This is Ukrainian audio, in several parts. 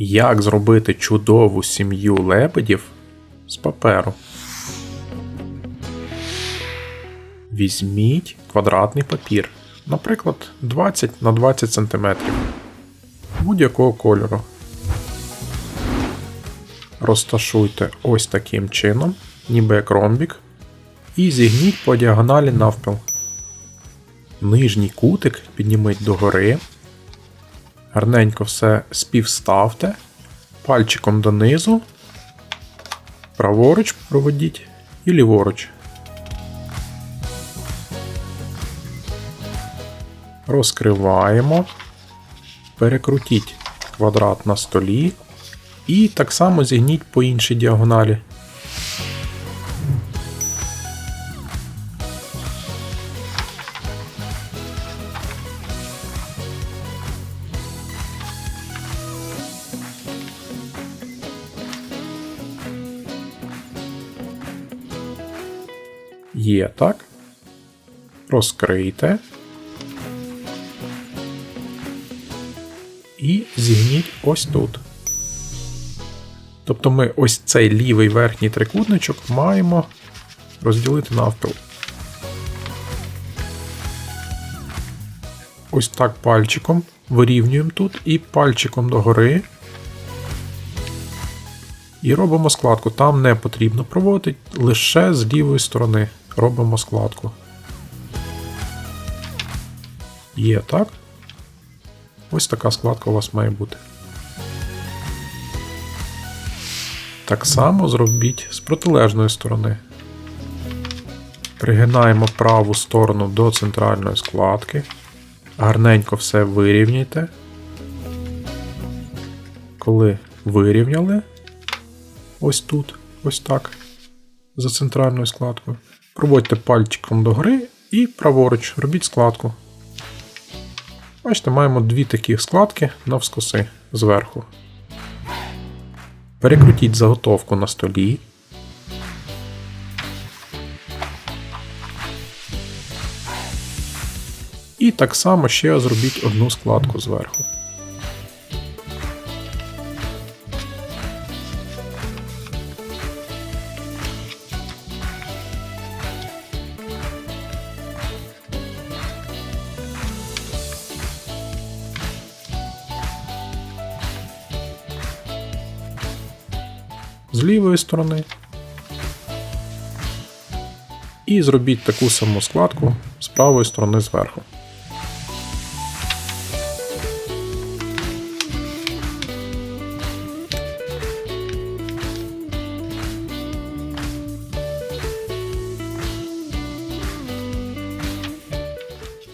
Як зробити чудову сім'ю лебедів з паперу? Візьміть квадратний папір, наприклад, 20 на 20 см будь-якого кольору. Розташуйте ось таким чином, ніби як ромбік, і зігніть по діагоналі навпіл. Нижній кутик підніміть догори. Гарненько все співставте. Пальчиком донизу. Праворуч проведіть і ліворуч. Розкриваємо. Перекрутіть квадрат на столі. І так само зігніть по іншій діагоналі. Є так. Розкрийте. І зігніть ось тут. Тобто ми ось цей лівий верхній трикутничок маємо розділити навпіл. Ось так пальчиком вирівнюємо тут і пальчиком догори. І робимо складку. Там не потрібно проводити, лише з лівої сторони робимо складку. Є так. Ось така складка у вас має бути. Так само зробіть з протилежної сторони. Пригинаємо праву сторону до центральної складки. Гарненько все вирівняйте. Коли вирівняли, ось тут, ось так, за центральною складкою, проводьте пальчиком догори і праворуч робіть складку. Бачите, маємо дві такі складки навскоси зверху. Перекрутіть заготовку на столі. І так само ще зробіть одну складку зверху. З лівої сторони. І зробіть таку саму складку з правої сторони зверху.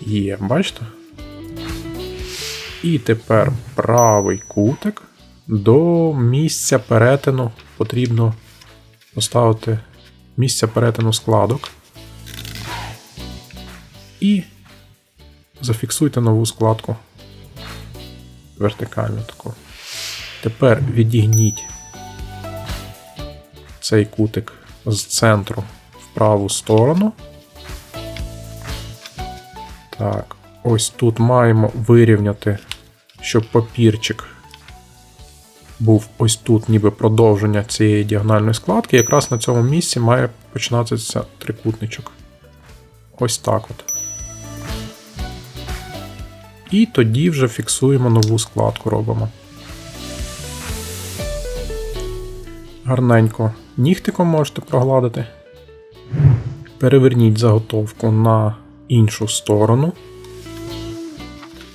Є, бачите? І тепер правий кутик до місця перетину потрібно поставити місце перетину складок. І зафіксуйте нову складку вертикально таку. Тепер відігніть цей кутик з центру в праву сторону. Так, ось тут маємо вирівняти, щоб папірчик був ось тут, ніби продовження цієї діагональної складки, якраз на цьому місці має починатися трикутничок. Ось так от. І тоді вже фіксуємо нову складку робимо. Гарненько нігтиком можете прогладити. Переверніть заготовку на іншу сторону.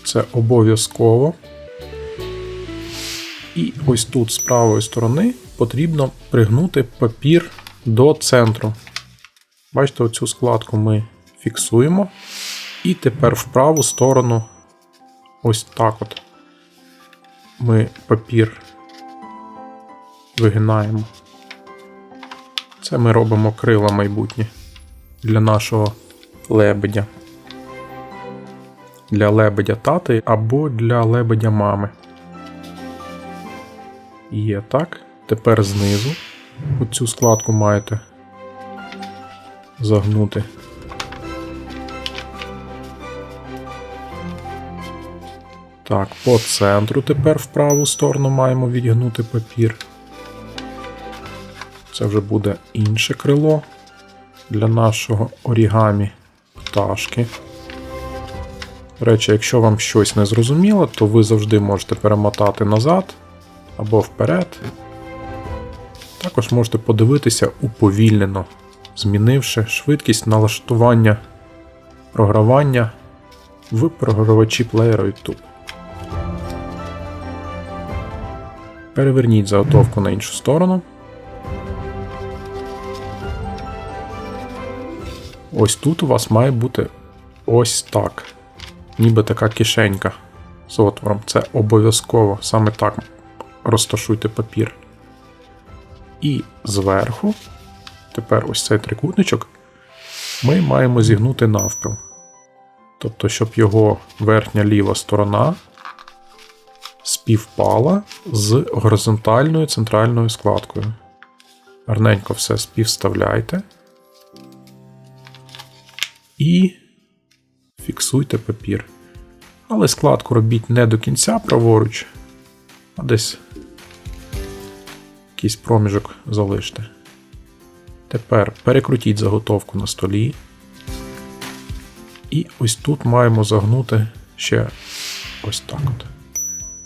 Це обов'язково. І ось тут з правої сторони потрібно пригнути папір до центру. Бачите, оцю складку ми фіксуємо. І тепер в праву сторону ось так от ми папір вигинаємо. Це ми робимо крила майбутнє для нашого лебедя. Для лебедя тати або для лебедя мами. Є так. Тепер знизу оцю складку маєте загнути. Так, по центру тепер в праву сторону маємо відігнути папір. Це вже буде інше крило для нашого орігамі пташки. До речі, якщо вам щось не зрозуміло, то ви завжди можете перемотати назад або вперед. Також можете подивитися уповільнено, змінивши швидкість налаштування програвання в програвачі плеєра YouTube. Переверніть заготовку на іншу сторону. Ось тут у вас має бути ось так. Ніби така кишенька з отвором. Це обов'язково саме так розташуйте папір. І зверху, тепер ось цей трикутничок, ми маємо зігнути навпіл. Тобто, щоб його верхня ліва сторона співпала з горизонтальною центральною складкою. Гарненько все співставляйте. І фіксуйте папір. Але складку робіть не до кінця праворуч, десь якийсь проміжок залиште. Тепер перекрутіть заготовку на столі. І ось тут маємо загнути ще ось так от.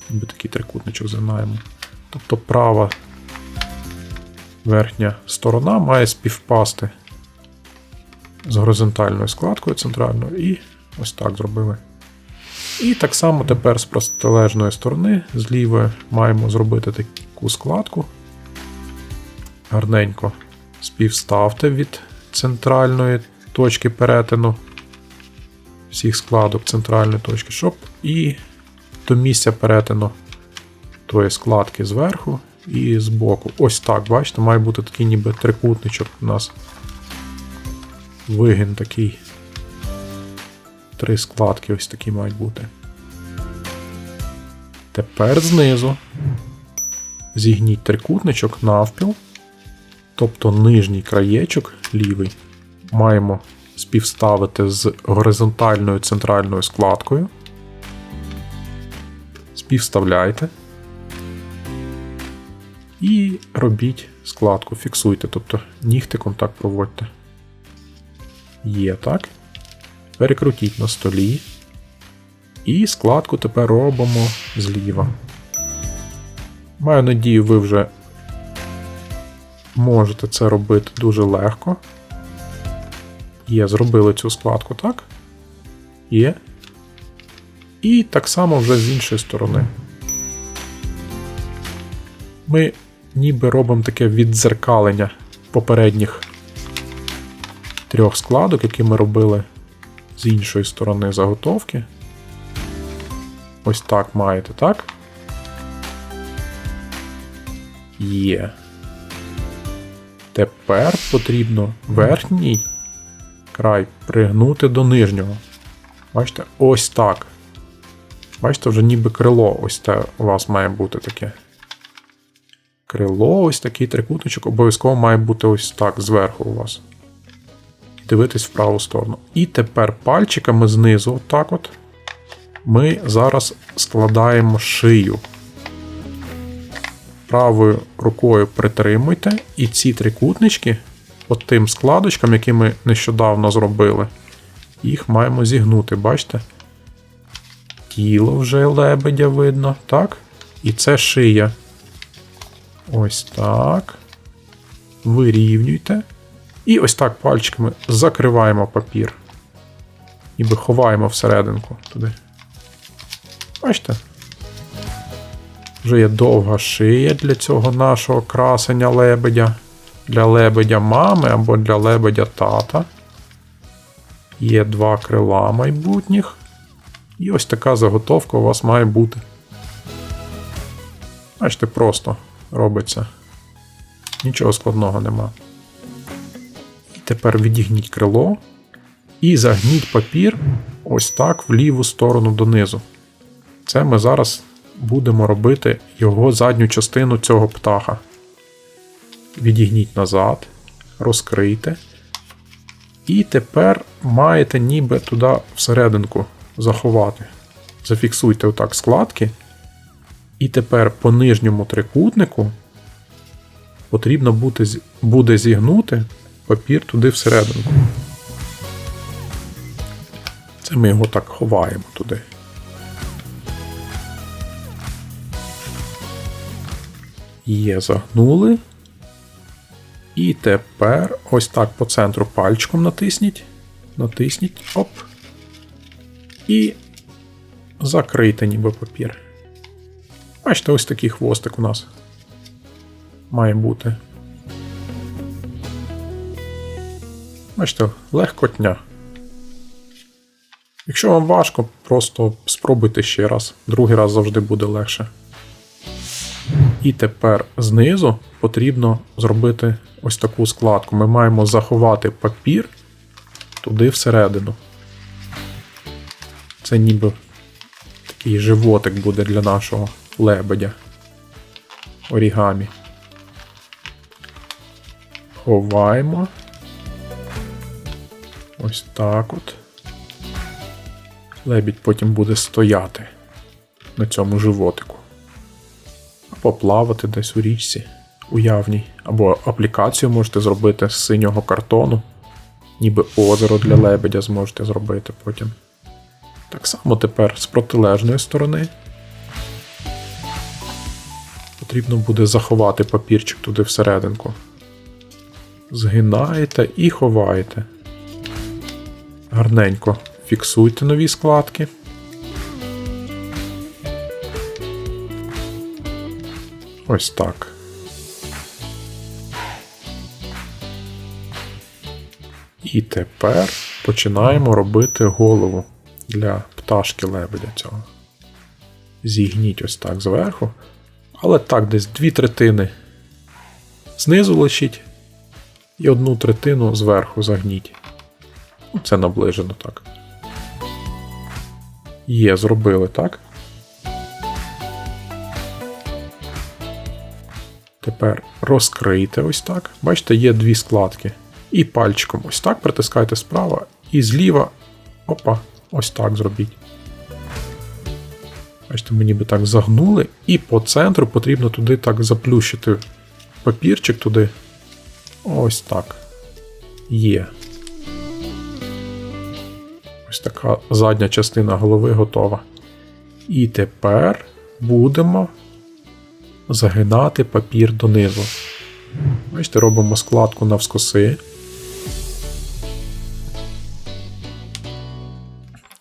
Ми такий трикутничок загнаємо. Тобто права верхня сторона має співпасти з горизонтальною складкою центральною, і ось так зробили. І так само тепер з протилежної сторони, з лівої, маємо зробити таку складку. Гарненько співставте від центральної точки перетину всіх складок центральної точки, щоб і до місця перетину тої складки зверху і збоку. Ось так, бачите, має бути такий ніби трикутничок у нас. Вигін такий. Три складки ось такі мають бути. Тепер знизу зігніть трикутничок навпіл. Тобто нижній краєчок лівий маємо співставити з горизонтальною центральною складкою. Співставляйте. І робіть складку, фіксуйте, тобто нігтиком так проводьте. Є так. Перекрутіть на столі. І складку тепер робимо зліва. Маю надію, ви вже можете це робити дуже легко. Є, зробили цю складку, так? Є. І так само вже з іншої сторони. Ми ніби робимо таке віддзеркалення попередніх трьох складок, які ми робили з іншої сторони заготовки. Ось так маєте, так? Є. Тепер потрібно верхній край пригнути до нижнього. Бачите, ось так. Бачите, вже ніби крило ось те у вас має бути таке. Крило, ось такий трикутничок, обов'язково має бути ось так зверху у вас. Дивитись в праву сторону. І тепер пальчиками знизу, отак от, ми зараз складаємо шию. Правою рукою притримуйте, і ці трикутнички, от тим складочкам, які ми нещодавно зробили, їх маємо зігнути, бачите? Тіло вже лебедя видно, так? І це шия. Ось так. Вирівнюйте. І ось так пальчиками закриваємо папір. Ніби ховаємо всерединку туди. Бачите? Вже є довга шия для цього нашого красення лебедя. Для лебедя мами або для лебедя тата. Є два крила майбутніх. І ось така заготовка у вас має бути. Бачите, просто робиться. Нічого складного нема. Тепер відігніть крило і загніть папір ось так в ліву сторону донизу. Це ми зараз будемо робити його задню частину цього птаха. Відігніть назад, розкрийте. І тепер маєте ніби туди всерединку заховати. зафіксуйте отак складки. І тепер по нижньому трикутнику потрібно буде зігнути папір туди всередину. Це ми його так ховаємо туди. Є, загнули. І тепер ось так по центру пальчиком натисніть. Натисніть. Оп. І закрийте ніби папір. Бачите, ось такий хвостик у нас має бути. Бачите, легкотня. Якщо вам важко, просто спробуйте ще раз. Другий раз завжди буде легше. І тепер знизу потрібно зробити ось таку складку. Ми маємо заховати папір туди всередину. Це ніби такий животик буде для нашого лебедя. Орігамі. Ховаємо. Ось так от. Лебідь потім буде стояти на цьому животику. Або плавати десь у річці уявній. Або аплікацію можете зробити з синього картону. Ніби озеро для лебедя зможете зробити потім. Так само тепер з протилежної сторони. Потрібно буде заховати папірчик туди всерединку. Згинаєте і ховаєте. Гарненько фіксуйте нові складки. Ось так. І тепер починаємо робити голову для пташки лебедя цього. Зігніть ось так зверху. Але так, десь дві третини знизу лишіть. І одну третину зверху загніть. Це наближено так. Є, зробили, так? Тепер розкрийте ось так. Бачите, є дві складки. І пальчиком ось так притискайте справа, і зліва. Опа, ось так зробіть. Бачите, ми ніби так загнули, і по центру потрібно туди так заплющити папірчик туди. Ось так. Є. Ось така задня частина голови готова. І тепер будемо загинати папір донизу. Бачите, робимо складку навскоси.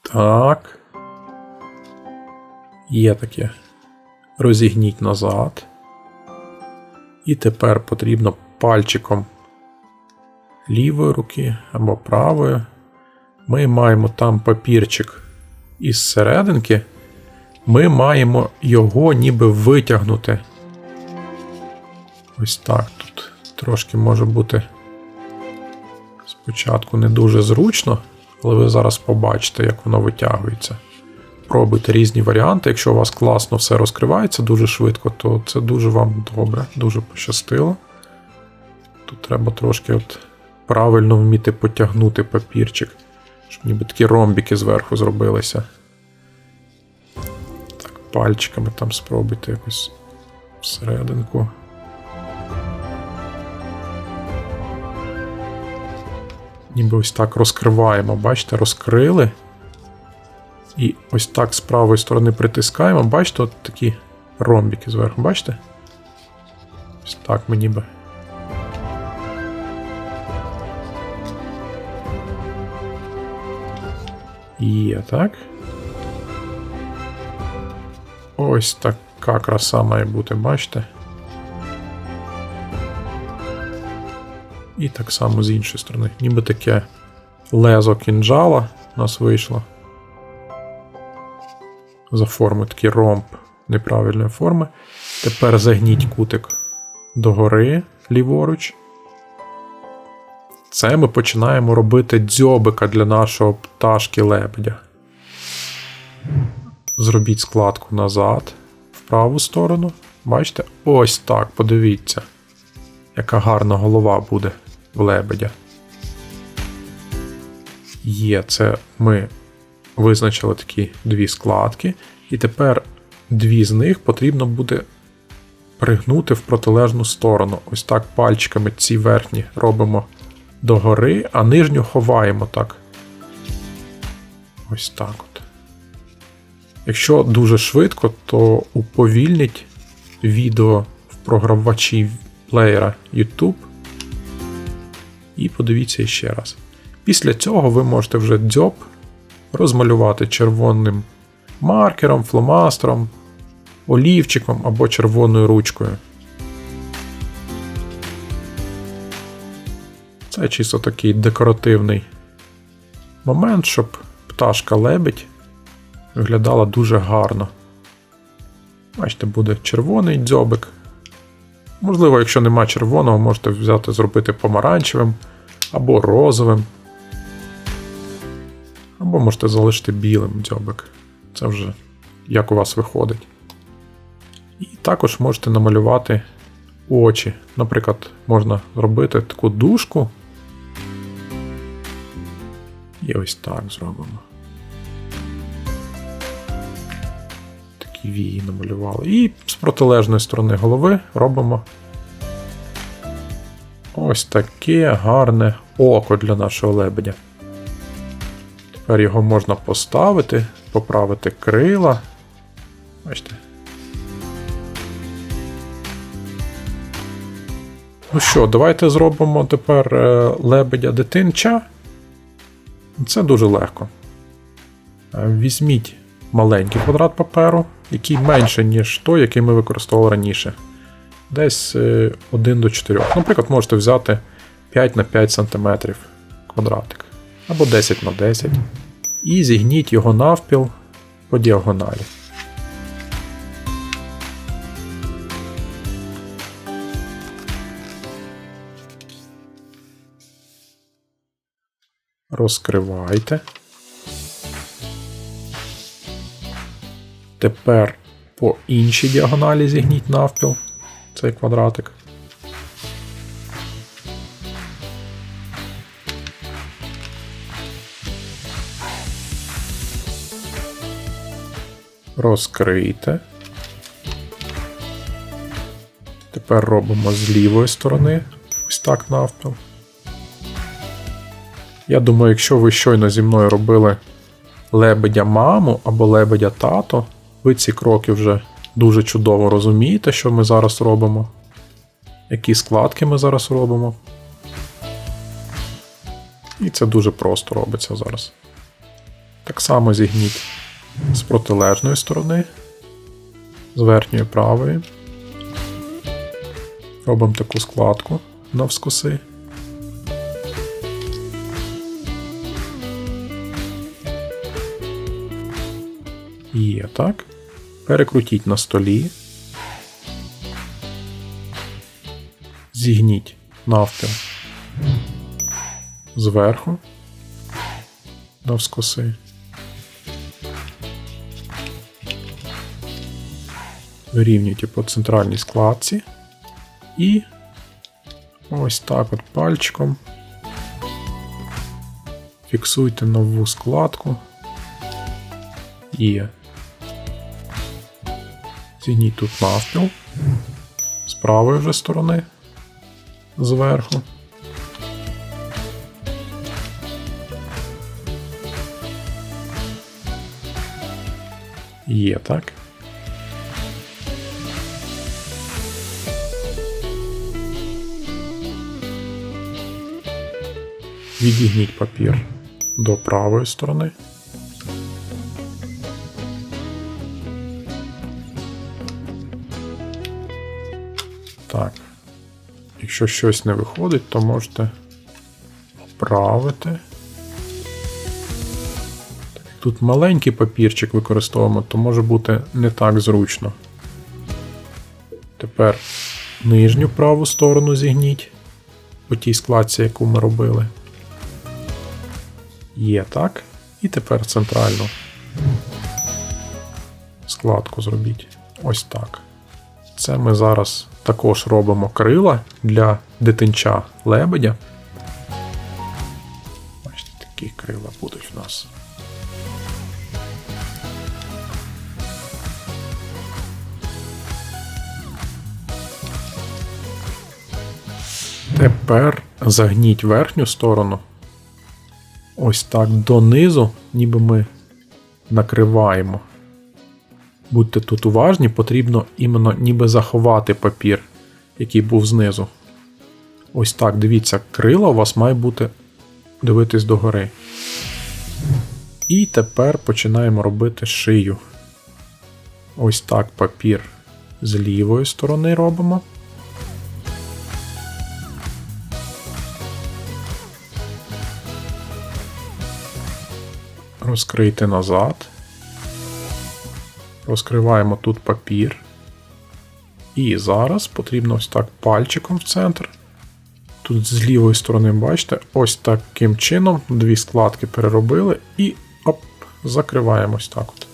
Так. Є таке. Розігніть назад. І тепер потрібно пальчиком лівої руки або правої. Ми маємо там папірчик із серединки. Ми маємо його ніби витягнути. Ось так. Тут трошки може бути спочатку не дуже зручно, але ви зараз побачите, як воно витягується. Пробуйте різні варіанти. Якщо у вас класно все розкривається дуже швидко, то це дуже вам добре, дуже пощастило. Тут треба трошки от правильно вміти потягнути папірчик, щоб ніби такі ромбіки зверху зробилися. Так, пальчиками там спробуйте якось всерединку. Ніби ось так розкриваємо. Бачите, розкрили. І ось так з правої сторони притискаємо. Бачите, от такі ромбики зверху, бачите? Ось так ми ніби. Є, так. Ось така краса має бути, бачите? І так само з іншої сторони. Ніби таке лезо кінжала у нас вийшло. За форми такий ромб неправильної форми. Тепер загніть кутик догори ліворуч. Це ми починаємо робити дзьобика для нашого пташки лебедя. Зробіть складку назад, в праву сторону. Бачите? Ось так, подивіться, яка гарна голова буде в лебедя. Є, це ми визначили такі дві складки, і тепер дві з них потрібно буде пригнути в протилежну сторону. Ось так пальчиками ці верхні робимо догори, а нижню ховаємо так. Ось так от. Якщо дуже швидко, то уповільнить відео в програвачі плеєра YouTube. І подивіться ще раз. Після цього ви можете вже дзьоб розмалювати червоним маркером, фломастером, олівчиком або червоною ручкою. Це чисто такий декоративний момент, щоб пташка лебедь виглядала дуже гарно. Бачите, буде червоний дзьобик. Можливо, якщо нема червоного, можете взяти зробити помаранчевим або розовим. Або можете залишити білим дзьобик. Це вже як у вас виходить. І також можете намалювати очі. Наприклад, можна зробити таку дужку. І ось так зробимо. Такі вії намалювали. І з протилежної сторони голови робимо ось таке гарне око для нашого лебедя. Тепер його можна поставити, поправити крила. Бачите. Ну що, давайте зробимо тепер е, лебедя дитинча. Це дуже легко. Е, Візьміть маленький квадрат паперу, який менше, ніж той, який ми використовували раніше. Десь 1 до 4. Наприклад, можете взяти 5 на 5 см квадратик. Або 10 на 10 І зігніть його навпіл по діагоналі. Розкривайте. Тепер по іншій діагоналі зігніть навпіл цей квадратик. Розкрийте. Тепер робимо з лівої сторони ось так навпіл. Я думаю, якщо ви щойно зі мною робили лебедя маму або лебедя тато, ви ці кроки вже дуже чудово розумієте, що ми зараз робимо, які складки ми зараз робимо. І це дуже просто робиться зараз. Так само зігніть з протилежної сторони, з верхньої правої. Робимо таку складку навскоси. Є так. Перекрутіть на столі. Зігніть навпіл зверху навскоси. Вирівнюйте по центральній складці і ось так от пальчиком фіксуйте нову складку. Є. Зігніть тут навпіл з правої вже сторони зверху. Є так. Відігніть папір до правої сторони. Якщо щось не виходить, то можете поправити. Тут маленький папірчик використовуємо, то може бути не так зручно. Тепер нижню праву сторону зігніть по тій складці, яку ми робили. Є так. І тепер центральну складку зробіть. Ось так. Це ми зараз також робимо крила для дитинча лебедя. Бачите, такі крила будуть у нас. Тепер загніть верхню сторону. Ось так донизу, ніби ми накриваємо Будьте тут уважні, потрібно іменно ніби заховати папір, який був знизу. Ось так, дивіться, крила у вас має бути дивитись догори. І тепер починаємо робити шию. Ось так папір з лівої сторони робимо. Розкрийте назад. Розкриваємо тут папір. І зараз потрібно ось так пальчиком в центр. Тут з лівої сторони, бачите, ось таким чином дві складки переробили і оп, закриваємо ось так от.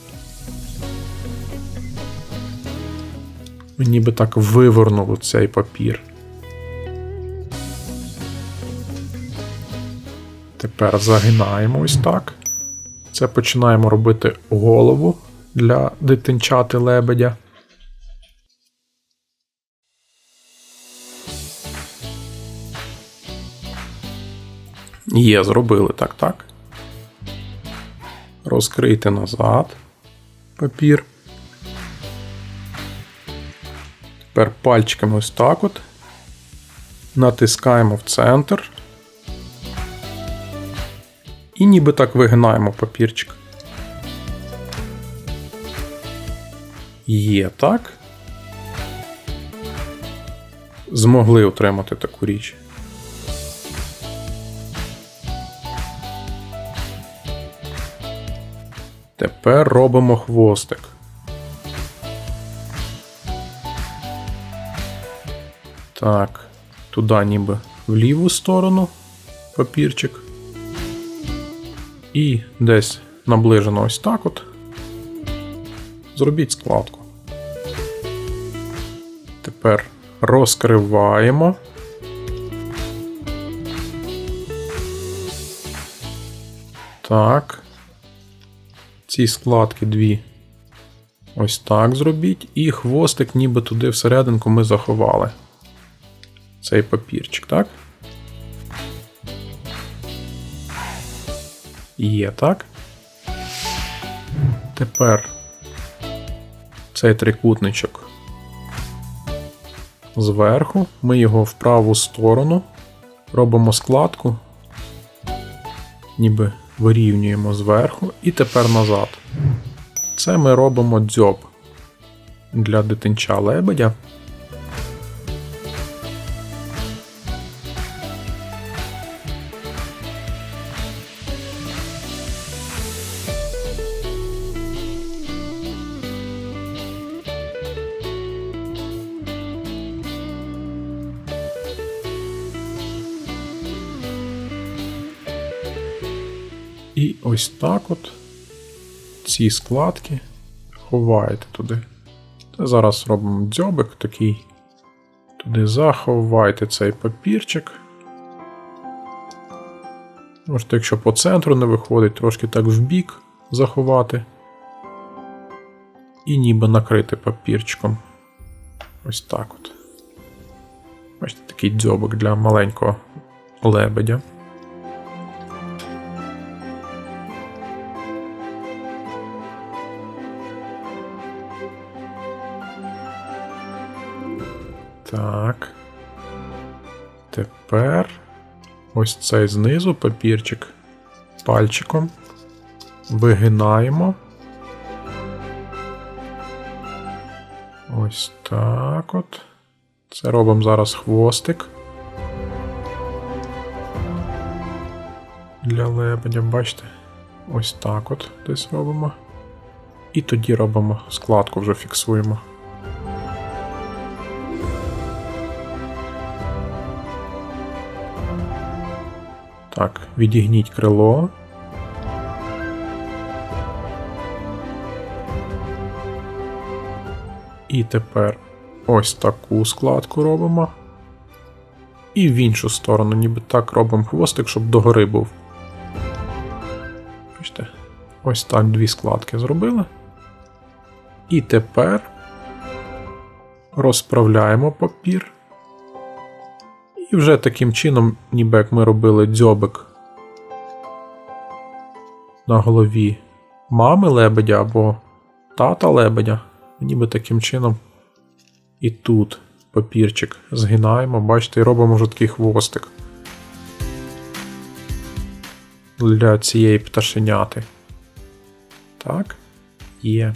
Ніби так вивернули цей папір. Тепер загинаємо ось так. Це починаємо робити голову для дитинчати лебедя. Є, зробили так, так. Розкрийте назад папір. Тепер пальчиками ось так от. Натискаємо в центр. І ніби так вигинаємо папірчик. Є так. Змогли отримати таку річ. Тепер робимо хвостик. Так, туди ніби в ліву сторону папірчик. І десь наближено ось так от. Зробіть складку. Тепер розкриваємо. Так. Ці складки дві. Ось так зробіть. І хвостик ніби туди всерединку ми заховали. Цей папірчик, так? Є так. Тепер цей трикутничок зверху, ми його в праву сторону, робимо складку, ніби вирівнюємо зверху і тепер назад. Це ми робимо дзьоб для дитинча лебедя. І ось так от ці складки ховаєте туди. Зараз робимо дзьобик такий. Туди заховайте цей папірчик. Можете, якщо по центру не виходить, трошки так вбік заховати. І ніби накрити папірчиком. Ось так от. Бачите, такий дзьобик для маленького лебедя. Тепер ось цей знизу папірчик пальчиком вигинаємо. Ось так от. Це робимо зараз хвостик. Для лебедя, бачите? Ось так от десь робимо. І тоді робимо складку, вже фіксуємо. Так, відігніть крило. І тепер ось таку складку робимо. І в іншу сторону, ніби так робимо хвостик, щоб догори був. Бачите? Ось так дві складки зробили. І тепер розправляємо папір. І вже таким чином, ніби як ми робили дзьобик на голові мами лебедя або тата лебедя, ніби таким чином і тут папірчик згинаємо, бачите, і робимо вже такий хвостик для цієї пташеняти. Так, є.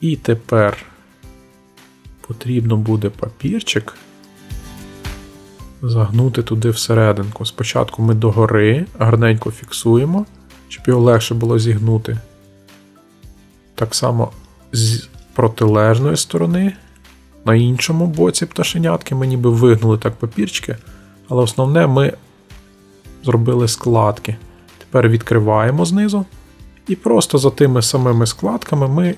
І тепер потрібно буде папірчик загнути туди всерединку. Спочатку ми догори гарненько фіксуємо, щоб його легше було зігнути. Так само з протилежної сторони. На іншому боці пташенятки ми ніби вигнули так папірчики, але основне ми зробили складки. Тепер відкриваємо знизу. І просто за тими самими складками ми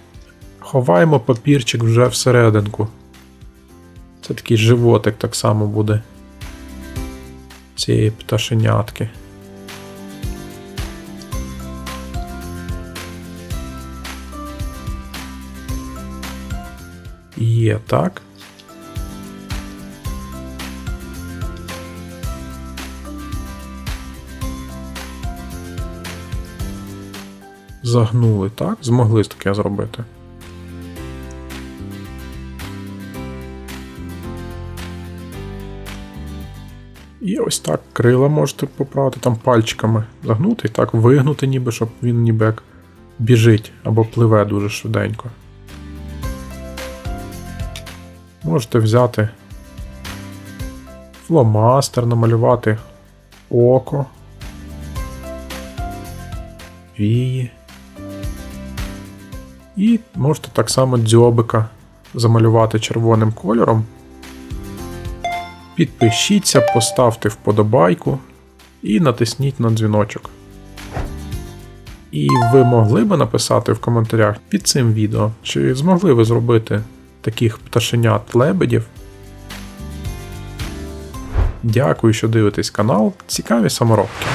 ховаємо папірчик вже всерединку. Це такий животик так само буде цієї пташенятки. Є так. Загнули, так? Змогли таке зробити. І ось так крила можете поправити там пальчиками загнути і так вигнути, ніби, щоб він ніби як біжить або пливе дуже швиденько. Можете взяти фломастер, намалювати око, вії. І можете так само дзьобика замалювати червоним кольором. Підпишіться, поставте вподобайку і натисніть на дзвіночок. І ви могли би написати в коментарях під цим відео, чи змогли ви зробити таких пташенят лебедів. Дякую, що дивитесь канал. Цікаві саморобки.